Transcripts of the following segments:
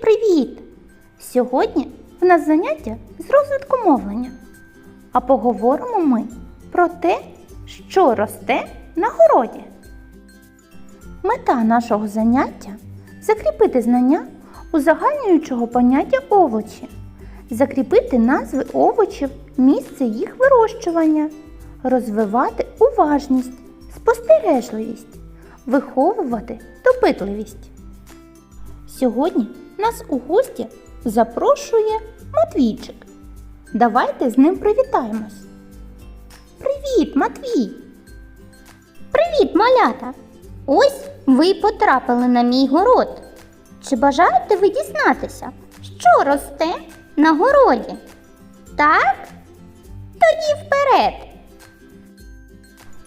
Привіт-привіт! Сьогодні в нас заняття з розвитку мовлення. А поговоримо ми про те, що росте на городі. Мета нашого заняття закріпити знання узагальнюючого поняття овочі, закріпити назви овочів, місце їх вирощування, розвивати уважність, спостережливість, виховувати допитливість. Сьогодні нас у гості запрошує Матвійчик. Давайте з ним привітаємось. Привіт, Матвій! Привіт, малята! Ось ви потрапили на мій город. Чи бажаєте ви дізнатися, що росте на городі? Так? Тоді вперед.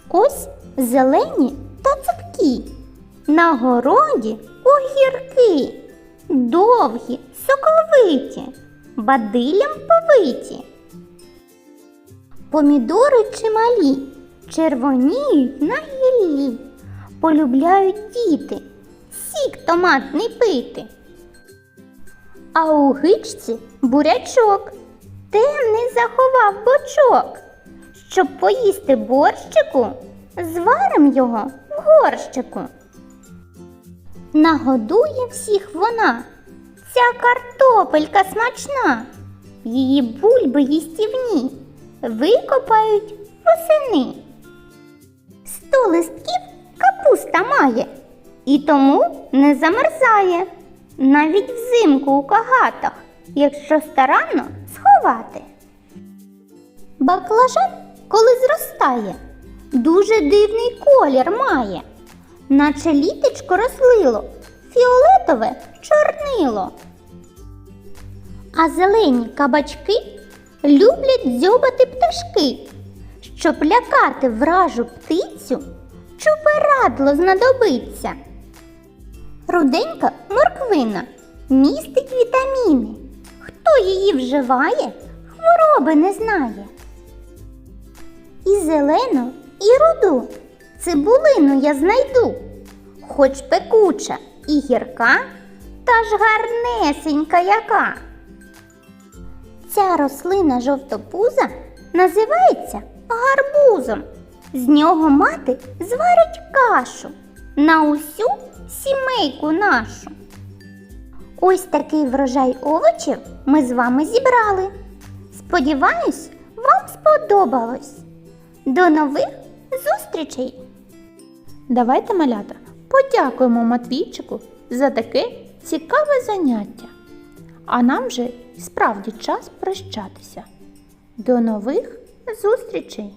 Ось зелені та цупкі. На городі огірки. Довгі, соковиті, бадилям повиті. Помідори чималі, червоніють на гіллі, полюбляють діти, сік томатний пити. А у гичці бурячок темний заховав бочок. Щоб поїсти борщику, зварим його в горщику. Нагодує всіх вона, ця картопелька смачна, її бульби їстівні. Викопають восени. Сто листків капуста має. І тому не замерзає, навіть взимку у кагатах, якщо старанно сховати. Баклажан, коли зростає, дуже дивний колір має, наче літечко розлило, фіолетове чорнило. А зелені кабачки люблять дзьобати пташки. Щоб лякати вражу птицю, чуперадло знадобиться. Руденька морквина містить вітаміни. Хто її вживає, хвороби не знає. І зелену, і руду цибулину я знайду, хоч пекуча і гірка, та ж гарнесенька яка. Ця рослина жовтопуза називається гарбузом. З нього мати зварить кашу на усю сімейку нашу. Ось такий врожай овочів ми з вами зібрали. Сподіваюсь, вам сподобалось. До нових зустрічей! Давайте, малята, подякуємо Матвійчику за таке цікаве заняття. А нам вже справді час прощатися. До нових зустрічей!